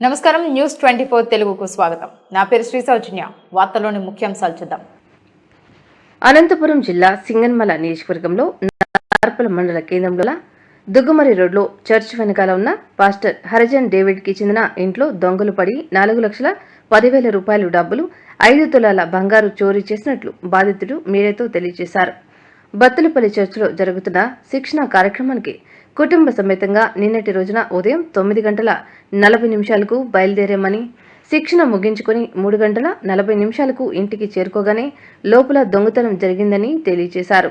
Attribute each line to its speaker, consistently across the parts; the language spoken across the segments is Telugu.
Speaker 1: నమస్కారం న్యూస్ ట్వంటీ ఫోర్ తెలుగుకు స్వాగతం. నా పేరు శ్రీ సౌజన్య. వార్తలోని ముఖ్యాంశాలు చూద్దాం.
Speaker 2: అనంతపురం జిల్లా సింగన్మల నియోజకవర్గంలో నార్పల మండల కేంద్రంలో దుగ్గుమరి రోడ్లో చర్చ్ వెనకాల ఉన్న పాస్టర్ హరిజన్ డేవిడ్కి చెందిన ఇంట్లో దొంగలు పడి నాలుగు లక్షల పదివేల రూపాయలు డబ్బులు ఐదు తులాల బంగారు చోరీ చేసినట్లు బాధితుడు మీడియాతో తెలియజేశారు. బత్తులపల్లి చర్చిలో జరుగుతున్న శిక్షణ కార్యక్రమానికి కుటుంబ సమేతంగా నిన్నటి రోజున ఉదయం తొమ్మిది గంటల నలభై నిమిషాలకు బయలుదేరామని శిక్షణ ముగించుకొని మూడు గంటల నలభై నిమిషాలకు ఇంటికి చేరుకోగానే లోపల దొంగతనం జరిగిందని తెలియజేశారు.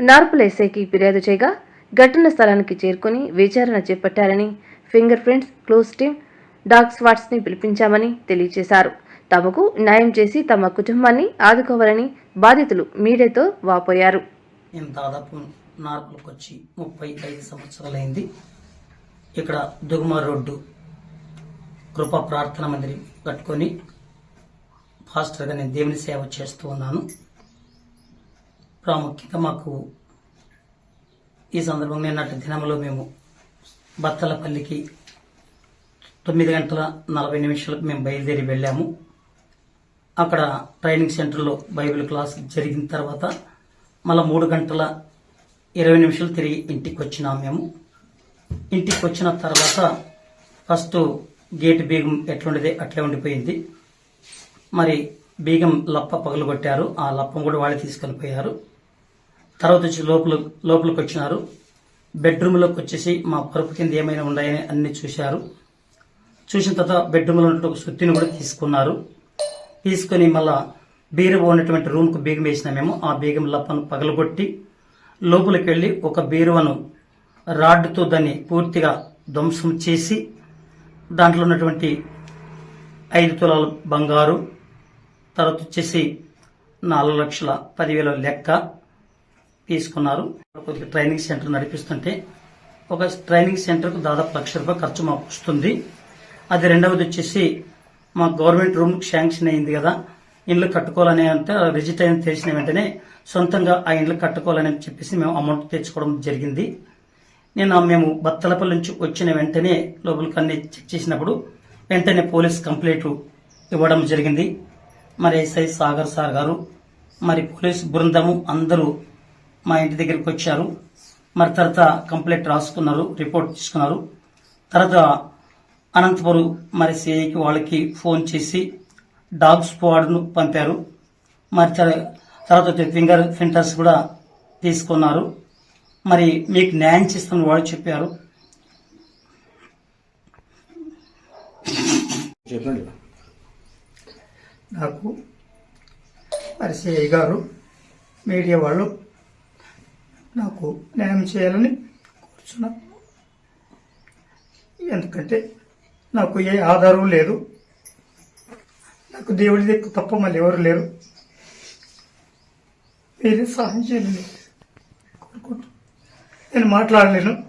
Speaker 2: నార్పుల ఎస్ఐకి ఫిర్యాదు చేయగా ఘటన స్థలానికి చేరుకుని విచారణ చేపట్టారని finger prints clues team dog స్వాట్స్ని పిలిపించామని తెలియజేశారు. తమకు న్యాయం చేసి తమ కుటుంబాన్ని ఆదుకోవాలని బాధితులు మీడియాతో వాపోయారు.
Speaker 3: దాదాపు నార్పులకు వచ్చి ముప్పై ఐదు సంవత్సరాలైంది. ఇక్కడ దుగుమ రోడ్డు కృప ప్రార్థన మందిరం కట్టుకొని ఫాస్టర్గా నేను దేవుని సేవ చేస్తూ ఉన్నాను. ప్రాముఖ్యత మాకు ఈ సందర్భంగా నిన్నటి దినంలో మేము బత్తలపల్లికి తొమ్మిది గంటల నలభై నిమిషాలకు మేము బయలుదేరి వెళ్ళాము. అక్కడ ట్రైనింగ్ సెంటర్లో బైబిల్ క్లాస్ జరిగిన తర్వాత మళ్ళీ మూడు గంటల ఇరవై నిమిషాలు తిరిగి ఇంటికి వచ్చినాం మేము. ఇంటికి వచ్చిన తర్వాత ఫస్ట్ గేటు బీగం ఎట్లుండేది అట్లే ఉండిపోయింది. మరి బీగం లప్ప పగలగొట్టారు. ఆ లప్పం కూడా వాళ్ళు తీసుకొని పోయారు. తర్వాత వచ్చి లోపల లోపలికి వచ్చినారు. బెడ్రూమ్లోకి వచ్చేసి మా పరుపు కింద ఏమైనా ఉన్నాయని అన్ని చూశారు. చూసిన తర్వాత బెడ్రూమ్లో ఉన్నట్టు ఒక సుత్తిని కూడా తీసుకున్నారు. తీసుకొని మళ్ళా బీరువా ఉన్నటువంటి రూమ్కు బీగం వేసిన మేము. ఆ బీగం లప్పను పగలగొట్టి లోపలికి వెళ్ళి ఒక బీరువను రాడ్డుతో దాన్ని పూర్తిగా ధ్వంసం చేసి దాంట్లో ఉన్నటువంటి ఐదు తులాల బంగారు తర్వాత వచ్చేసి నాలుగు లక్షల పదివేల లెక్క తీసుకున్నారు. కొద్దిగా ట్రైనింగ్ సెంటర్ నడిపిస్తుంటే ఒక ట్రైనింగ్ సెంటర్కు దాదాపు లక్ష రూపాయలు ఖర్చు మాకు వస్తుంది. అది రెండవది వచ్చేసి మా గవర్నమెంట్ రూమ్ శాంక్షన్ అయింది కదా ఇండ్లు కట్టుకోవాలని అంటే రిజిట్ అయిన తెలిసిన వెంటనే సొంతంగా ఆ ఇండ్లు కట్టుకోవాలని చెప్పేసి మేము అమౌంట్ తెచ్చుకోవడం జరిగింది. నేను మేము బత్తలపల్లి నుంచి వచ్చిన వెంటనే లోపలికి అన్ని చెక్ చేసినప్పుడు వెంటనే పోలీస్ కంప్లైంట్ ఇవ్వడం జరిగింది. మరి ఎస్ఐ సాగర్ సార్ గారు మరి పోలీస్ బృందము అందరూ మా ఇంటి దగ్గరికి వచ్చారు. మరి తర్వాత కంప్లైంట్ రాసుకున్నారు రిపోర్ట్ తీసుకున్నారు. తర్వాత అనంతపురం మరి సిఐకి వాళ్ళకి ఫోన్ చేసి డాగ్ స్క్వాడ్ను పంపారు. మరి తర్వాత ఫింగర్ ప్రింటర్స్ కూడా తీసుకున్నారు. మరి మీకు న్యాయం చేస్తామని వాళ్ళు చెప్పారు.
Speaker 4: చెప్పండి.
Speaker 3: నాకు సిఐ గారు మీడియా వాళ్ళు నాకు న్యాయం చేయాలని కూర్చున్నా. ఎందుకంటే నాకు ఏ ఆధారం లేదు. నాకు దేవుడి దిక్కు తప్ప మళ్ళీ ఎవరు లేరు. మీరే సహాయం చేయాలని కోరుకుంటూ నేను మాట్లాడలేను.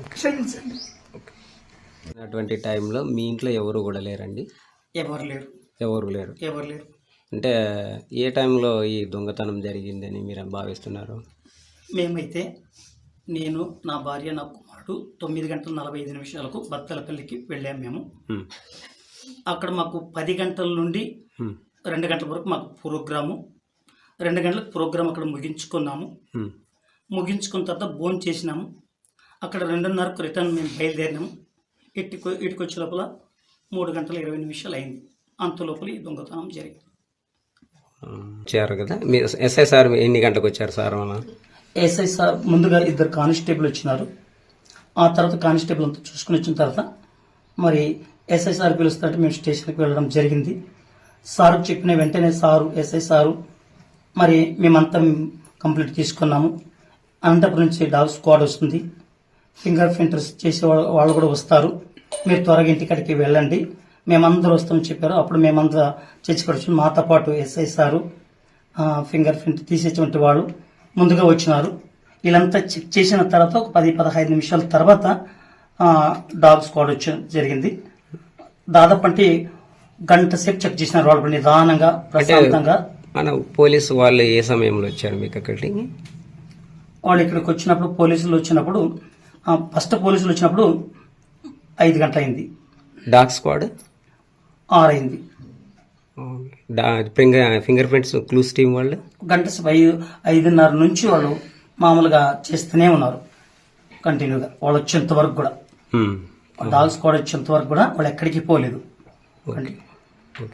Speaker 3: క్షమించండి.
Speaker 4: అటువంటి టైంలో మీ ఇంట్లో ఎవరు కూడా లేరండి?
Speaker 3: ఎవరు లేరు.
Speaker 4: ఎవరు లేరు?
Speaker 3: ఎవరు లేరు.
Speaker 4: అంటే ఏ టైంలో ఈ దొంగతనం జరిగిందని మీరు భావిస్తున్నారు?
Speaker 3: మేమైతే నేను నా భార్య నా కుమారుడు తొమ్మిది గంటల నలభై ఐదు నిమిషాలకు బత్తలపల్లికి వెళ్ళాము మేము. అక్కడ మాకు పది గంటల నుండి. రెండు గంటల వరకు మాకు ప్రోగ్రాము రెండు గంటలకు ప్రోగ్రాం అక్కడ ముగించుకున్నాము. ముగించుకున్న తర్వాత భోజనం చేసినాము. అక్కడ రెండున్నరకు రిటర్న్ మేము బయలుదేరినాము. ఇటుకు ఇటుకు వచ్చే లోపల మూడు గంటల ఇరవై నిమిషాలు అయింది. అంత లోపల ఈ దొంగతనం జరిగింది.
Speaker 4: వచ్చారు కదా? మీరు ఎస్ఐ సార్ ఎన్ని గంటలకు వచ్చారు సార్ మన
Speaker 3: ఎస్ఐ సార్ ముందుగా ఇద్దరు కానిస్టేబుల్ వచ్చినారు. ఆ తర్వాత కానిస్టేబుల్ అంతా చూసుకుని వచ్చిన తర్వాత మరి ఎస్ఐ సార్ పిలుస్తుంటే మేము స్టేషన్కి వెళ్ళడం జరిగింది. సారు చెప్పిన వెంటనే సారు ఎస్ఐ సారు మరి మేమంతా కంప్లీట్ తీసుకున్నాము. అనంతపురం నుంచి డాగ్ స్క్వాడ్ వస్తుంది. ఫింగర్ ప్రింటర్స్ చేసే వాళ్ళు కూడా వస్తారు. మీరు త్వరగా ఇంటికాడికి వెళ్ళండి. మేమందరూ వస్తామని చెప్పారు. అప్పుడు మేమంతా చర్చికి మాతో పాటు ఎస్ఐ సారు ఫింగర్ ప్రింట్ తీసేటువంటి వాళ్ళు ముందుగా వచ్చినారు. వీళ్ళంతా చెక్ చేసిన తర్వాత ఒక పది పదహైదు నిమిషాల తర్వాత డాగ్ స్క్వాడ్ వచ్చి జరిగింది. దాదాపు అంటే గంట సేపు చెక్ చేసినారు వాళ్ళు నిదానంగా ప్రశాంతంగా.
Speaker 4: మన పోలీసు వాళ్ళు ఏ సమయంలో వచ్చారు మీకు అక్కడికి?
Speaker 3: వాళ్ళు ఇక్కడికి వచ్చినప్పుడు పోలీసులు వచ్చినప్పుడు ఫస్ట్ పోలీసులు వచ్చినప్పుడు ఐదు గంటలైంది.
Speaker 4: Dog squad?
Speaker 3: ఆరైంది.
Speaker 4: డా finger finger prints clues team వాళ్ళు?
Speaker 3: గంట ఐదు ఐదున్నర నుంచి వాళ్ళు మామూలుగా చేస్తూనే ఉన్నారు. కంటిన్యూగా. వాళ్ళు వచ్చేంత వరకు కూడా. డాగ్స్ కూడా వచ్చేంత వరకు కూడా వాళ్ళు ఎక్కడికి పోలేదు.